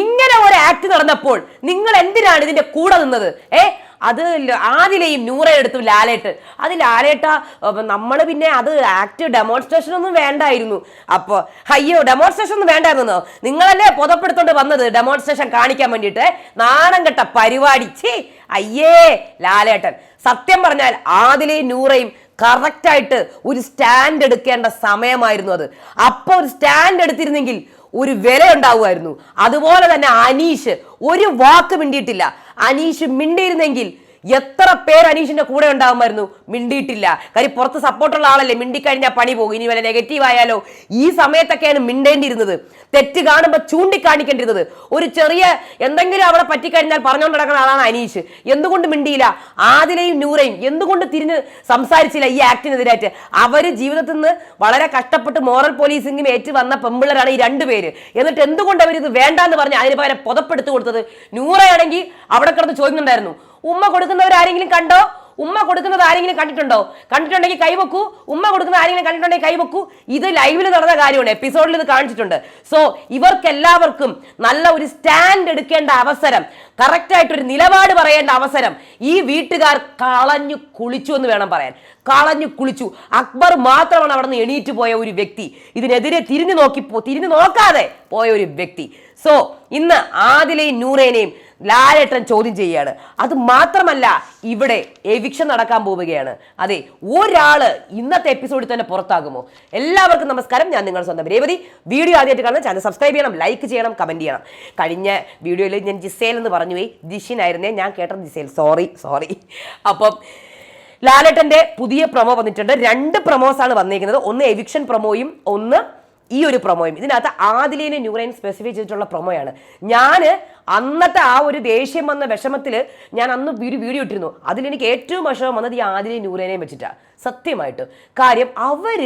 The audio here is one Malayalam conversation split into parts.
ഇങ്ങനെ ഒരു ആക്ട് നടന്നപ്പോൾ നിങ്ങൾ എന്തിനാണ് ഇതിന്റെ കൂടെ നിന്നത്? ഏ അത് ആദിലെയും എടുത്തു ലാലേട്ട്. അത് ലാലേട്ട നമ്മൾ പിന്നെ അത് ആക്ട് ഡെമോൺസ്ട്രേഷൻ ഒന്നും വേണ്ടായിരുന്നു. അപ്പൊ അയ്യോ ഡെമോൺസ്ട്രേഷൻ ഒന്നും വേണ്ടായിരുന്നോ? നിങ്ങളല്ലേ പുതപ്പെടുത്തോണ്ട് വന്നത് ഡെമോൺസ്ട്രേഷൻ കാണിക്കാൻ വേണ്ടിട്ട് നാണം കെട്ട പരിപാടി. ഛേ അയ്യേ ലാലേട്ടൻ. സത്യം പറഞ്ഞാൽ ആദിലെയും നൂറയും കറക്റ്റായിട്ട് ഒരു സ്റ്റാൻഡ് എടുക്കേണ്ട സമയമായിരുന്നു അത്. അപ്പൊ ഒരു സ്റ്റാൻഡ് എടുത്തിരുന്നെങ്കിൽ ഒരു വില ഉണ്ടാവുമായിരുന്നു. അതുപോലെ തന്നെ അനീഷ് ഒരു വാക്ക് മിണ്ടിയിട്ടില്ല. അനീഷ് മിണ്ടിയിരുന്നെങ്കിൽ എത്ര പേര് അനീഷിന്റെ കൂടെ ഉണ്ടാകുമായിരുന്നു മിണ്ടിയിട്ടില്ല. കാര്യം പുറത്ത് സപ്പോർട്ടുള്ള ആളല്ലേ? മിണ്ടിക്കഴിഞ്ഞാൽ പണി പോകും. ഇനി വല്ല നെഗറ്റീവ് ആയാലോ? ഈ സമയത്തൊക്കെയാണ് മിണ്ടേണ്ടിയിരുന്നത്. തെറ്റ് കാണുമ്പോൾ ചൂണ്ടിക്കാണിക്കേണ്ടിരുന്നത് ഒരു ചെറിയ എന്തെങ്കിലും അവിടെ പറ്റിക്കഴിഞ്ഞാൽ പറഞ്ഞുകൊണ്ട് നടക്കുന്ന ആളാണ് അനീഷ്. എന്തുകൊണ്ട് മിണ്ടിയില്ല? ആദിലയും നൂറയും എന്തുകൊണ്ട് തിരിഞ്ഞ് സംസാരിച്ചില്ല ഈ ആക്ടിനെതിരായിട്ട്? അവർ ജീവിതത്തിൽ നിന്ന് വളരെ കഷ്ടപ്പെട്ട് മോറൽ പോലീസിംഗും ഏറ്റു വന്ന പെമ്പിള്ളരാണ് ഈ രണ്ടുപേര് എന്നിട്ട് എന്തുകൊണ്ട് അവർ ഇത് വേണ്ടാന്ന് പറഞ്ഞ് അതിന് പകരം പുതപ്പെടുത്തു കൊടുത്തത്? നൂറയാണെങ്കിൽ അവിടെ കിടന്ന് ചോദിക്കുന്നുണ്ടായിരുന്നു. ഉമ്മ കൊടുക്കുന്നവർ ആരെങ്കിലും കണ്ടോ? ഉമ്മ കൊടുക്കുന്നത് ആരെങ്കിലും കണ്ടിട്ടുണ്ടോ? കണ്ടിട്ടുണ്ടെങ്കിൽ കൈവെക്കൂ ഉമ്മ കൊടുക്കുന്ന ആരെങ്കിലും കണ്ടിട്ടുണ്ടെങ്കിൽ കൈവെക്കൂ ഇത് ലൈവിൽ നടന്ന കാര്യമാണ്. എപ്പിസോഡിൽ ഇത് കാണിച്ചിട്ടുണ്ട്. സോ ഇവർക്ക് എല്ലാവർക്കും നല്ല ഒരു സ്റ്റാൻഡ് എടുക്കേണ്ട അവസരം കറക്റ്റായിട്ടൊരു നിലപാട് പറയേണ്ട അവസരം ഈ വീട്ടുകാർ കളഞ്ഞു കുളിച്ചു എന്ന് വേണം പറയാൻ. കളഞ്ഞു കുളിച്ചു. അക്ബർ മാത്രമാണ് അവിടെ നിന്ന് എണീറ്റ് പോയ ഒരു വ്യക്തി. ഇതിനെതിരെ തിരിഞ്ഞു നോക്കി തിരിഞ്ഞു നോക്കാതെ പോയ ഒരു വ്യക്തി. സോ ഇന്ന് ആദിലെയും നൂറേനെയും ലാലേട്ടൻ ചോദ്യം ചെയ്യുകയാണ്. അത് മാത്രമല്ല ഇവിടെ എവിക്ഷൻ നടക്കാൻ പോവുകയാണ്. അതെ ഒരാൾ ഇന്നത്തെ എപ്പിസോഡിൽ തന്നെ പുറത്താകുമോ? എല്ലാവർക്കും നമസ്കാരം. ഞാൻ നിങ്ങൾ സ്വന്തം രേവതി. വീഡിയോ ആദ്യമായിട്ട് കാണുന്ന ചാനൽ സബ്സ്ക്രൈബ് ചെയ്യണം ലൈക്ക് ചെയ്യണം കമന്റ് ചെയ്യണം. കഴിഞ്ഞ വീഡിയോയിൽ ഞാൻ ജിസേൽ എന്ന് പറഞ്ഞു പോയി. ജിഷിനായിരുന്നേ ഞാൻ കേട്ടത് ജിസേൽ. സോറി സോറി അപ്പം ലാലേട്ടന്റെ പുതിയ പ്രൊമോ വന്നിട്ടുണ്ട്. രണ്ട് പ്രൊമോസാണ് വന്നിരിക്കുന്നത് ഒന്ന് എവിക്ഷൻ പ്രൊമോയും ഒന്ന് ഈ ഒരു പ്രൊമോയും. ഇതിനകത്ത് ആദിലേനെ ന്യൂറൈൻ സ്പെസിഫൈ ചെയ്തിട്ടുള്ള പ്രൊമോയാണ്. ഞാൻ അന്നത്തെ ആ ഒരു ദേഷ്യം വന്ന വിഷമത്തിൽ ഞാൻ അന്ന് ഒരു വീഡിയോ ഇട്ടിരുന്നു. അതിലെനിക്ക് ഏറ്റവും വിഷമം വന്നത് ഈ ആദിലെ ന്യൂറൈനെയും വെച്ചിട്ടാണ് സത്യമായിട്ട്. കാര്യം അവർ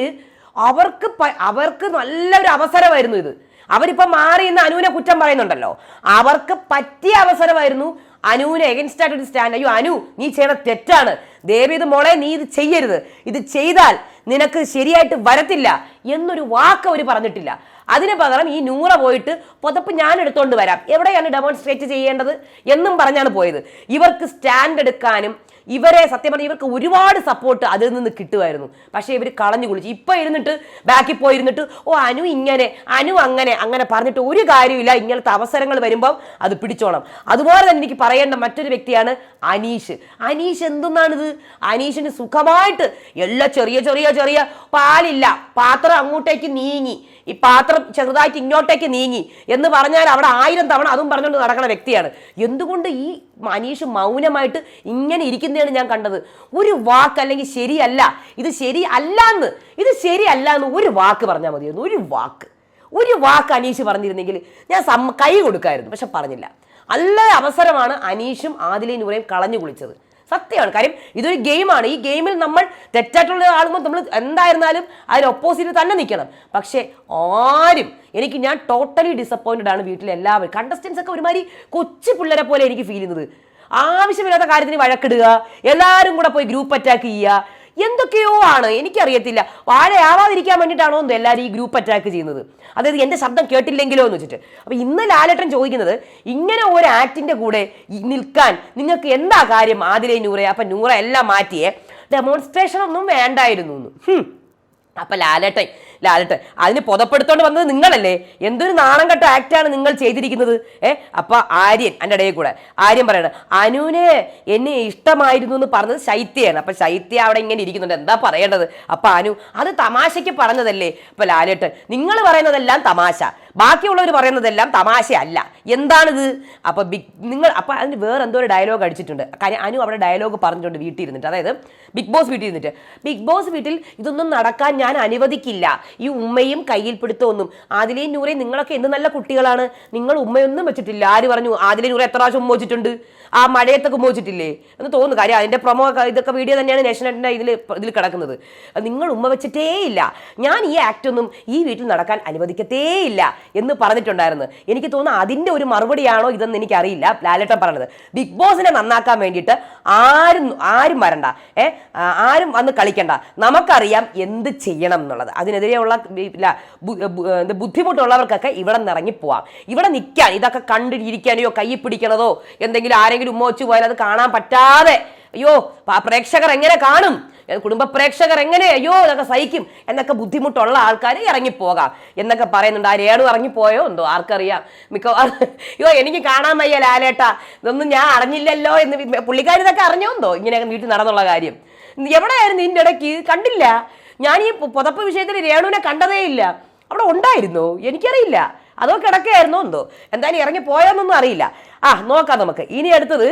അവർക്ക് അവർക്ക് നല്ലൊരു അവസരമായിരുന്നു ഇത്. അവരിപ്പോ മാറി ഇന്ന് അനുവിനെ കുറ്റം പറയുന്നുണ്ടല്ലോ. അവർക്ക് പറ്റിയ അവസരമായിരുന്നു അനുവിനെ എഗൻസ്റ്റ് ആയിട്ട് ഒരു സ്റ്റാൻഡ് അയ്യോ അനു നീ ചെയ്യണ തെറ്റാണ്. ദേവി ഇത് മോളെ നീ ഇത് ചെയ്യരുത്. ഇത് ചെയ്താൽ നിനക്ക് ശരിയായിട്ട് വരത്തില്ല എന്നൊരു വാക്ക് അവർ പറഞ്ഞിട്ടില്ല. അതിന് പകരം ഈ നൂറ പോയിട്ട് പുതപ്പ് ഞാൻ എടുത്തോണ്ട് വരാം. എവിടെയാണ് ഡെമോൺസ്ട്രേറ്റ് ചെയ്യേണ്ടത് എന്നും പറഞ്ഞാണ് പോയത്. ഇവർക്ക് സ്റ്റാൻഡ് എടുക്കാനും ഇവരെ സത്യം പറഞ്ഞാൽ ഇവർക്ക് ഒരുപാട് സപ്പോർട്ട് അതിൽ നിന്ന് കിട്ടുമായിരുന്നു. പക്ഷേ ഇവർ കളഞ്ഞു കുളിച്ചു. ഇപ്പം ഇരുന്നിട്ട് ബാക്കിൽ പോയിരുന്നിട്ട് ഓ അനു ഇങ്ങനെ അനു അങ്ങനെ അങ്ങനെ പറഞ്ഞിട്ട് ഒരു കാര്യമില്ല ഇങ്ങനത്തെ അവസരങ്ങൾ വരുമ്പം അത് പിടിച്ചോണം. അതുപോലെ തന്നെ എനിക്ക് പറയേണ്ട മറ്റൊരു വ്യക്തിയാണ് അനീഷ്. അനീഷ് എന്തെന്നാണിത്? അനീഷിന് സുഖമായിട്ട് എല്ലാ ചെറിയ ചെറിയ ചെറിയ പാലില്ല. പാത്രം അങ്ങോട്ടേക്ക് നീങ്ങി. ഈ പാത്രം ചെറുതായിട്ട് ഇങ്ങോട്ടേക്ക് നീങ്ങി എന്ന് പറഞ്ഞാൽ അവിടെ ആയിരം തവണ അതും പറഞ്ഞുകൊണ്ട് നടക്കുന്ന വ്യക്തിയാണ്. എന്തുകൊണ്ട് ഈ അനീഷ് മൗനമായിട്ട് ഇങ്ങനെ ഇരിക്കുന്നതാണ് ഞാൻ കണ്ടത്. ഒരു വാക്ക് അല്ലെങ്കിൽ ശരിയല്ല ഇത് ശരിയല്ല എന്ന് ഇത് ശരിയല്ല എന്ന് ഒരു വാക്ക് പറഞ്ഞാൽ മതിയായിരുന്നു. ഒരു വാക്ക്. ഒരു വാക്ക് അനീഷ് പറഞ്ഞിരുന്നെങ്കിൽ ഞാൻ കൈ കൊടുക്കായിരുന്നു പക്ഷെ പറഞ്ഞില്ല. നല്ല അവസരമാണ് അനീഷും ആദിലയും നൂറയും കളഞ്ഞു കുളിച്ചത്. സത്യമാണ്. കാര്യം ഇതൊരു ഗെയിമാണ്. ഈ ഗെയിമിൽ നമ്മൾ തെറ്റായിട്ടുള്ള ആളുമ്പോൾ നമ്മൾ എന്തായിരുന്നാലും അതിന് ഒപ്പോസിറ്റ് തന്നെ നിൽക്കണം. പക്ഷേ ആരും എനിക്ക് ഞാൻ ടോട്ടലി ഡിസപ്പോയിന്റഡ് ആണ് വീട്ടിലെല്ലാവരും കണ്ടസ്റ്റൻസ് ഒക്കെ ഒരുമാതിരി കൊച്ചു പിള്ളേരെ പോലെ എനിക്ക് ഫീൽ ചെയ്യുന്നത്. ആവശ്യമില്ലാത്ത കാര്യത്തിന് വഴക്കിടുക എല്ലാവരും കൂടെ പോയി ഗ്രൂപ്പ് അറ്റാക്ക് ചെയ്യുക എന്തൊക്കെയോ ആണ്. എനിക്കറിയത്തില്ല. വാഴയാവാതിരിക്കാൻ വേണ്ടിയിട്ടാണോ എന്ന് എല്ലാവരും ഈ ഗ്രൂപ്പ് അറ്റാക്ക് ചെയ്യുന്നത്. അതായത് എന്റെ ശബ്ദം കേട്ടില്ലെങ്കിലോ എന്ന് വെച്ചിട്ട്. അപ്പോൾ ഇന്ന് ലാലേട്ടൻ ചോദിക്കുന്നത് ഇങ്ങനെ ഒരു ആക്ടിന്റെ കൂടെ നിൽക്കാൻ നിങ്ങൾക്ക് എന്താ കാര്യം? ആദിലെ നൂറെ അപ്പം നൂറ എല്ലാം മാറ്റിയേ. ഡെമോൺസ്ട്രേഷൻ ഒന്നും വേണ്ടായിരുന്നു ഹും. ലാലേട്ടൻ ലാലേട്ടൻ അതിന് പുതപ്പെടുത്തോണ്ട് വന്നത് നിങ്ങളല്ലേ? എന്തൊരു നാണം കെട്ട ആക്ടാണ് നിങ്ങൾ ചെയ്തിരിക്കുന്നത്? ഏ അപ്പൊ ആര്യൻ എന്റെ ഇടയിൽ കൂടെ. ആര്യൻ പറയണ അനുവിനെ എന്നെ ഇഷ്ടമായിരുന്നു എന്ന് പറഞ്ഞത് ശൈത്യയാണ്. അപ്പൊ ശൈത്യ അവിടെ ഇങ്ങനെ ഇരിക്കുന്നുണ്ട്. എന്താ പറയേണ്ടത്? അപ്പൊ അനു അത് തമാശയ്ക്ക് പറഞ്ഞതല്ലേ? ഇപ്പൊ ലാലേട്ടൻ നിങ്ങൾ പറയുന്നതെല്ലാം തമാശ. ബാക്കിയുള്ളവർ പറയുന്നതെല്ലാം തമാശയല്ല. എന്താണിത്? അപ്പൊ ബിഗ് നിങ്ങൾ അപ്പോൾ അതിന് വേറെ എന്തോ ഒരു ഡയലോഗ് അടിച്ചിട്ടുണ്ട്. കാര്യം അനു അവിടെ ഡയലോഗ് പറഞ്ഞിട്ടുണ്ട് വീട്ടിൽ ഇരുന്നിട്ട് അതായത് ബിഗ് ബോസ് വീട്ടിൽ ഇരുന്നിട്ട് ബിഗ് ബോസ് വീട്ടിൽ ഇതൊന്നും നടക്കാൻ ഞാൻ അനുവദിക്കില്ല. ഈ ഉമ്മയും കയ്യിൽ പിടുത്തമൊന്നും. ആദിലേയും നൂറയും നിങ്ങളൊക്കെ എന്ത് നല്ല കുട്ടികളാണ്. നിങ്ങൾ ഉമ്മയൊന്നും വെച്ചിട്ടില്ല. ആര് പറഞ്ഞു ആദിലെ നൂറെ എത്ര പ്രാവശ്യം ഉമ്മ വെച്ചിട്ടുണ്ട്? ആ മഴയത്തൊക്കെ ഉമ്മ വെച്ചിട്ടില്ലേ? എന്ന് തോന്നുന്നു. കാര്യം അതിന്റെ പ്രൊമോ ഇതൊക്കെ വീഡിയോ തന്നെയാണ് നേഷനറ്റിന്റെ ഇതിൽ ഇതിൽ കിടക്കുന്നത്. നിങ്ങൾ ഉമ്മ വെച്ചിട്ടേ ഇല്ല ഞാൻ ഈ ആക്ട് ഒന്നും ഈ വീട്ടിൽ നടക്കാൻ അനുവദിക്കത്തേ ഇല്ല എന്ന് പറഞ്ഞിട്ടുണ്ടായിരുന്നു. എനിക്ക് തോന്നുന്നു അതിന്റെ ഒരു മറുപടിയാണോ ഇതെന്ന് എനിക്കറിയില്ല. ലാലേട്ടൻ പറഞ്ഞത്. ബിഗ് ബോസിനെ നന്നാക്കാൻ വേണ്ടിയിട്ട് ആരും ആരും വരണ്ട. ഏ ആരും വന്ന് കളിക്കണ്ട. നമുക്കറിയാം എന്ത് ചെയ്യണം എന്നുള്ളത്. അതിനെതിരെയുള്ള ബുദ്ധിമുട്ടുള്ളവർക്കൊക്കെ ഇവിടെ നിന്ന് ഇറങ്ങിപ്പോവാം ഇവിടെ നിൽക്കാൻ ഇതൊക്കെ കണ്ടിരിക്കാനോ കൈ പിടിക്കണതോ എന്തെങ്കിലും ആരെങ്കിലും ഉമ്മ വെച്ച് പോയാൽ അത് കാണാൻ പറ്റാതെ അയ്യോ പ്രേക്ഷകർ എങ്ങനെ കാണും? കുടുംബ പ്രേക്ഷകർ എങ്ങനെ അയ്യോ ഇതൊക്കെ സഹിക്കും എന്നൊക്കെ ബുദ്ധിമുട്ടുള്ള ആൾക്കാർ ഇറങ്ങിപ്പോകാം എന്നൊക്കെ പറയുന്നുണ്ട്. ആ രേണു ഇറങ്ങിപ്പോയോ? എന്തോ ആർക്കറിയാം. മിക്കവാറും അയ്യോ എനിക്ക് കാണാൻ വയ്യ ലാലേട്ട. ഇതൊന്നും ഞാൻ അറിഞ്ഞില്ലല്ലോ എന്ന് പുള്ളിക്കാർ ഇതൊക്കെ അറിഞ്ഞോ എന്തോ? ഇങ്ങനെയൊക്കെ വീട്ടിൽ നടന്നുള്ള കാര്യം. എവിടെയായിരുന്നു ഇതിന്റെ ഇടയ്ക്ക്? കണ്ടില്ല. ഞാൻ ഈ പുതപ്പ് വിഷയത്തിൽ രേണുവിനെ കണ്ടതേ ഇല്ല. അവിടെ ഉണ്ടായിരുന്നു? എനിക്കറിയില്ല. അതോ കിടക്കുകയായിരുന്നോ എന്തോ? എന്തായാലും ഇറങ്ങി പോയോന്നൊന്നും അറിയില്ല. ആ നോക്കാം നമുക്ക്. ഇനി അടുത്തത്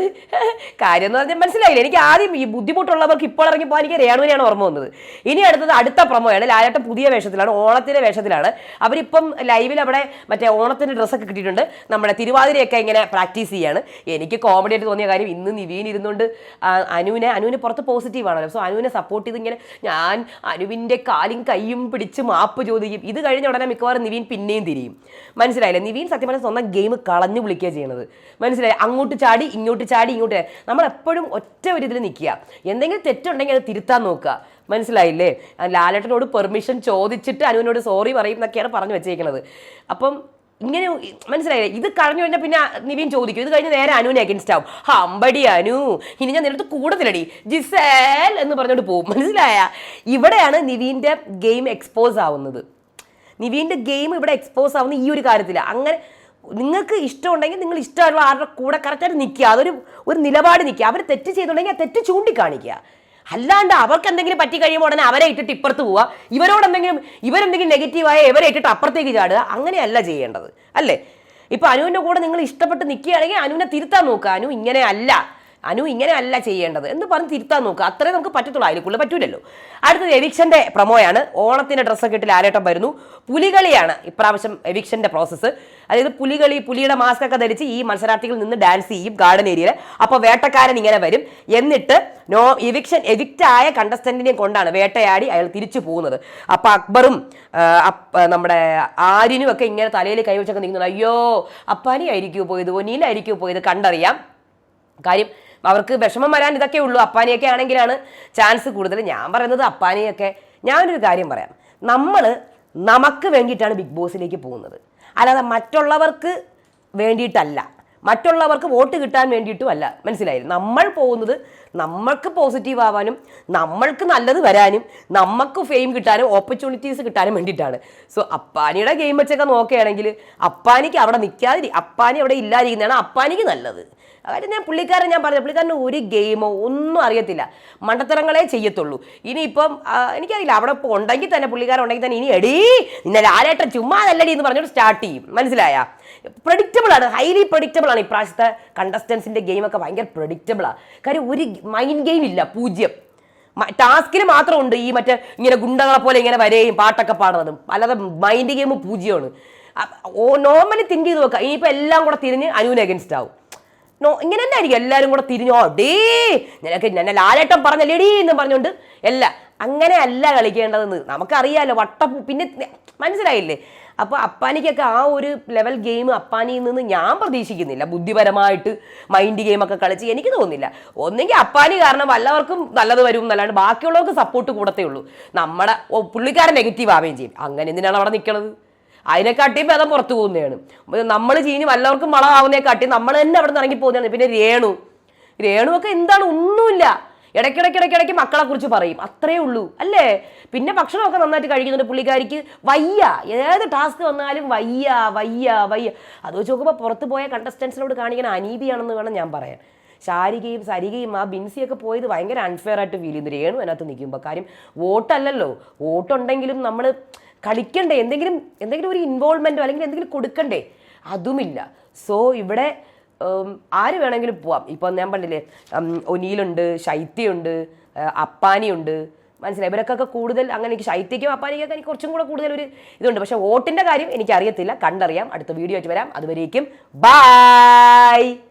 കാര്യം എന്ന് പറഞ്ഞാൽ മനസ്സിലായില്ല? എനിക്ക് ആദ്യം ഈ ബുദ്ധിമുട്ടുള്ളവർക്ക് ഇപ്പോൾ ഇറങ്ങി പോകാൻ എനിക്ക് രേണുവിനെയാണ് ഓർമ്മ വന്നത്. ഇനി അടുത്തത് അടുത്ത പ്രമോയാണ്. ലാലേട്ട പുതിയ വേഷത്തിലാണ് ഓണത്തിന്റെ വേഷത്തിലാണ്. അവരിപ്പം ലൈവിൽ അവിടെ മറ്റേ ഓണത്തിന്റെ ഡ്രസ്സൊക്കെ കിട്ടിയിട്ടുണ്ട്. നമ്മുടെ തിരുവാതിരയൊക്കെ ഇങ്ങനെ പ്രാക്ടീസ് ചെയ്യാണ്. എനിക്ക് കോമഡി ആയിട്ട് തോന്നിയ കാര്യം ഇന്ന് നിവീൻ ഇരുന്നുകൊണ്ട് അനുവിനെ അനുവിന് പുറത്ത് പോസിറ്റീവ് ആണല്ലോ. സോ അനുവിനെ സപ്പോർട്ട് ചെയ്ത് ഇങ്ങനെ ഞാൻ അനുവിന്റെ കാലും കൈയും പിടിച്ച് മാപ്പ് ചോദിക്കും. ഇത് കഴിഞ്ഞ ഉടനെ മിക്കവാറും നിവീൻ പിന്നെയും തിരിയും. മനസ്സിലായില്ലേ? നിവീൻ സത്യം പറഞ്ഞാൽ സ്വന്തം ഗെയിം കളഞ്ഞു വിളിക്കുക ചെയ്യണത്. മനസ്സിലായി? അങ്ങോട്ട് ചാടി ഇങ്ങോട്ട് ചാടി ഇങ്ങോട്ട്. നമ്മൾ എപ്പോഴും ഒറ്റ ഒരു ഇതിൽ നിൽക്കുക. എന്തെങ്കിലും തെറ്റുണ്ടെങ്കിൽ അത് തിരുത്താൻ നോക്കുക. മനസ്സിലായില്ലേ? ലാലേട്ടനോട് പെർമിഷൻ ചോദിച്ചിട്ട് അനുവിനോട് സോറി പറയും എന്നൊക്കെയാണ് പറഞ്ഞു വെച്ചേക്കുന്നത് അപ്പം ഇങ്ങനെ മനസ്സിലായില്ലേ? ഇത് കഴിഞ്ഞു കഴിഞ്ഞാൽ പിന്നെ നിവീൻ ചോദിക്കും. ഇത് കഴിഞ്ഞ് നേരെ അനുവിനെ അഗൻസ്റ്റ് ആവും. ഹമ്പടി അനു. ഇനി ഞാൻ നേരത്തെ കൂടുതലടി. ജിസേൽ എന്ന് പറഞ്ഞുകൊണ്ട് പോകും മനസ്സിലായ? ഇവിടെയാണ് നിവീന്റെ ഗെയിം എക്സ്പോസ് ആവുന്നത്. നിവീന്റെ ഗെയിം ഇവിടെ എക്സ്പോസ് ആവുന്ന ഈ ഒരു കാര്യത്തിൽ അങ്ങനെ നിങ്ങൾക്ക് ഇഷ്ടമുണ്ടെങ്കിൽ നിങ്ങൾ ഇഷ്ടമുള്ള ആരുടെ കൂടെ കറക്റ്റായിട്ട് നിൽക്കുക. അതൊരു ഒരു നിലപാട് നിൽക്കുക. അവർ തെറ്റ് ചെയ്തിട്ടുണ്ടെങ്കിൽ ആ തെറ്റ് ചൂണ്ടിക്കാണിക്കുക. അല്ലാണ്ട് അവർക്ക് എന്തെങ്കിലും പറ്റി കഴിയുമ്പോൾ ഉടനെ അവരെ ഇട്ടിട്ട് ഇപ്പുറത്ത് പോവുക. ഇവരോട് എന്തെങ്കിലും ഇവരെന്തെങ്കിലും നെഗറ്റീവായ ഇവരെ ഇട്ടിട്ട് അപ്പുറത്തേക്ക് ചാടുക. അങ്ങനെയല്ല ചെയ്യേണ്ടത്. അല്ലേ? ഇപ്പം അനുവിന്റെ കൂടെ നിങ്ങൾ ഇഷ്ടപ്പെട്ട് നിൽക്കുകയാണെങ്കിൽ അനുവിനെ തിരുത്താൻ നോക്കുക. അനു ഇങ്ങനെ അല്ല. അനു ഇങ്ങനെ അല്ല ചെയ്യേണ്ടത് എന്ന് പറഞ്ഞ് തിരുത്താൻ നോക്കുക അത്രേ നമുക്ക് പറ്റത്തുള്ളൂ. അതിലേക്കുള്ള പറ്റൂലല്ലോ. അടുത്തത് എവിക്ഷന്റെ പ്രൊമോയാണ്. ഓണത്തിന്റെ ഡ്രസ്സൊക്കെ ഇട്ട് ലാലേട്ടം വരുന്നു. പുലികളിയാണ് ഇപ്രാവശ്യം എവിക്ഷന്റെ പ്രോസസ്സ്. അതായത് പുലികളി പുലിയുടെ മാസ്ക് ഒക്കെ ധരിച്ച് ഈ മത്സരാർത്ഥികളിൽ നിന്ന് ഡാൻസ് ചെയ്യും ഗാർഡൻ ഏരിയയിൽ. അപ്പോൾ വേട്ടക്കാരൻ ഇങ്ങനെ വരും. എന്നിട്ട് നോ എവിക്ഷൻ എവിക്റ്റ് ആയ കണ്ടസ്റ്റന്റിനെ കൊണ്ടാണ് വേട്ടയാടി അയാൾ തിരിച്ചു പോകുന്നത്. അപ്പൊ അക്ബറും നമ്മുടെ ആര്യനും ഒക്കെ ഇങ്ങനെ തലയിൽ കൈവച്ചൊക്കെ നിൽക്കുന്നത് അയ്യോ അപ്പാനി ആയിരിക്കും പോയത്? ഒനിയിലായിരിക്കുമോ പോയത്? കണ്ടറിയാം. കാര്യം അവർക്ക് വിഷമം വരാൻ ഇതൊക്കെ ഉള്ളൂ. അപ്പാനിയൊക്കെ ആണെങ്കിലാണ് ചാൻസ് കൂടുതൽ. ഞാൻ പറയുന്നത് അപ്പാനിയൊക്കെ. ഞാനൊരു കാര്യം പറയാം. നമ്മൾ നമുക്ക് വേണ്ടിയിട്ടാണ് ബിഗ് ബോസിലേക്ക് പോകുന്നത്. അല്ലാതെ മറ്റുള്ളവർക്ക് വേണ്ടിയിട്ടല്ല. മറ്റുള്ളവർക്ക് വോട്ട് കിട്ടാൻ വേണ്ടിയിട്ടും അല്ല മനസ്സിലായില്ല? നമ്മൾ പോകുന്നത് നമ്മൾക്ക് പോസിറ്റീവ് ആവാനും നമ്മൾക്ക് നല്ലത് വരാനും നമുക്ക് ഫെയിം കിട്ടാനും ഓപ്പർച്യൂണിറ്റീസ് കിട്ടാനും വേണ്ടിയിട്ടാണ്. സോ അപ്പാനിയുടെ ഗെയിം വെച്ചൊക്കെ നോക്കുകയാണെങ്കിൽ അപ്പാനിക്ക് അവിടെ നിൽക്കാതിരി അപ്പാനി അവിടെ ഇല്ലാതിരിക്കുന്നതാണ് അപ്പാനിക്ക് നല്ലത്. അതായത് ഞാൻ പുള്ളിക്കാരൻ ഞാൻ പറഞ്ഞു പുള്ളിക്കാരന് ഒരു ഗെയിമോ ഒന്നും അറിയത്തില്ല. മണ്ടത്തരങ്ങളെ ചെയ്യത്തുള്ളൂ. ഇനിയിപ്പം എനിക്കറിയില്ല അവിടെ ഉണ്ടെങ്കിൽ തന്നെ പുള്ളിക്കാരൻ ഉണ്ടെങ്കിൽ തന്നെ ഇനി എടീ നിന്നെ ലാലേട്ടൻ ചുമ്മാ നല്ലടി എന്ന് പറഞ്ഞിട്ട് സ്റ്റാർട്ട് ചെയ്യും. മനസ്സിലായ? പ്രഡിക്റ്റബിൾ ആണ് ഹൈലി പ്രഡിക്റ്റബിൾ ആണ് ഇപ്രാവശ്യത്തെ കണ്ടസ്റ്റൻസിന്റെ ഗെയിമൊക്കെ ഭയങ്കര പ്രഡിക്റ്റബിളാണ് കാര്യം ഒരു മൈൻഡ് ഗെയിം ഇല്ല പൂജ്യം. ടാസ്കിൽ മാത്രമുണ്ട് ഈ മറ്റേ ഇങ്ങനെ ഗുണ്ടകളെ പോലെ ഇങ്ങനെ വരെയും പാട്ടൊക്കെ പാടുന്നതും. അല്ലാതെ മൈൻഡ് ഗെയിം പൂജ്യമാണ്. ഓ നോർമലി തിങ്ക് ചെയ്ത് നോക്കുക ഇനിയിപ്പോൾ എല്ലാം കൂടെ തിരിഞ്ഞ് അനുവിന് അഗൻസ്റ്റ് ആവും. നോ ഇങ്ങനെ തന്നെ ആയിരിക്കും. എല്ലാവരും കൂടെ തിരിഞ്ഞോ ഡേ നിനക്ക് എന്നെ ലാലേട്ടം പറഞ്ഞല്ലേടീ എന്ന് പറഞ്ഞുകൊണ്ട് അല്ല അങ്ങനെ അല്ല കളിക്കേണ്ടതെന്ന് നമുക്കറിയാമല്ലോ വട്ട പിന്നെ മനസ്സിലായില്ലേ? അപ്പോൾ അപ്പാനിക്കൊക്കെ ആ ഒരു ലെവൽ ഗെയിം അപ്പാനിയിൽ നിന്ന് ഞാൻ പ്രതീക്ഷിക്കുന്നില്ല. ബുദ്ധിപരമായിട്ട് മൈൻഡ് ഗെയിമൊക്കെ കളിച്ച് എനിക്ക് തോന്നുന്നില്ല. ഒന്നെങ്കിൽ അപ്പാനി കാരണം വല്ലവർക്കും നല്ലത് വരും എന്നല്ലാണ്ട് ബാക്കിയുള്ളവർക്ക് സപ്പോർട്ട് കൂടത്തേ ഉള്ളൂ. നമ്മുടെ പുള്ളിക്കാരൻ നെഗറ്റീവ് ആവുകയും ചെയ്യും. അങ്ങനെ എന്തിനാണ് അവിടെ നിൽക്കണത് അതിനെക്കാട്ടിയും ഭേദം പുറത്തു പോകുന്നതാണ്. നമ്മൾ ചീഞ്ഞ് വല്ലവർക്കും വളമാവുന്നതിനെക്കാട്ടി നമ്മൾ തന്നെ അവിടെ നിന്ന് ഇറങ്ങി പോകുന്നതാണ് പിന്നെ രേണു. രേണുവൊക്കെ എന്താണ്? ഒന്നുമില്ല. ഇടയ്ക്കിടയ്ക്ക് ഇടയ്ക്കിടയ്ക്ക് മക്കളെ കുറിച്ച് പറയും. അത്രേ ഉള്ളൂ. അല്ലേ? പിന്നെ ഭക്ഷണമൊക്കെ നന്നായിട്ട് കഴിക്കുന്നുണ്ട് പുള്ളിക്കാരിക്ക്. വയ്യ. ഏത് ടാസ്ക് വന്നാലും വയ്യ വയ്യ വയ്യ. അത് വെച്ച് നോക്കുമ്പോൾ പുറത്ത് പോയ കണ്ടസ്റ്റൻസിനോട് കാണിക്കുന്ന അനീതിയാണെന്ന് വേണം ഞാൻ പറയാൻ. ശാരികയും സരികയും ആ ബിൻസിയൊക്കെ പോയത് ഭയങ്കര അൺഫെയർ ആയിട്ട് ഫീൽ ചെയ്യുന്നു. രേണു അതിനകത്ത് നിൽക്കുമ്പോൾ കാര്യം വോട്ടല്ലല്ലോ. വോട്ടുണ്ടെങ്കിലും നമ്മൾ കളിക്കണ്ടേ? എന്തെങ്കിലും എന്തെങ്കിലും ഒരു ഇൻവോൾവ്മെന്റോ അല്ലെങ്കിൽ എന്തെങ്കിലും കൊടുക്കണ്ടേ? അതുമില്ല. സോ ഇവിടെ ആര് വേണമെങ്കിലും പോവാം. ഇപ്പോൾ ഞാൻ പറഞ്ഞില്ലേ ഒനിയിലുണ്ട് ശൈത്യമുണ്ട് അപ്പാനിയുണ്ട്. മനസ്സിലായി? ഇവരൊക്കെ കൂടുതൽ അങ്ങനെ എനിക്ക് ശൈത്യക്കും അപ്പാനിക്കൊക്കെ എനിക്ക് കുറച്ചും കൂടെ കൂടുതൽ ഒരു ഇതുണ്ട്. പക്ഷേ വോട്ടിന്റെ കാര്യം എനിക്കറിയത്തില്ല. കണ്ടറിയാം. അടുത്ത വീഡിയോ ആയിട്ട് വരാം. അതുവരേക്കും ബായ്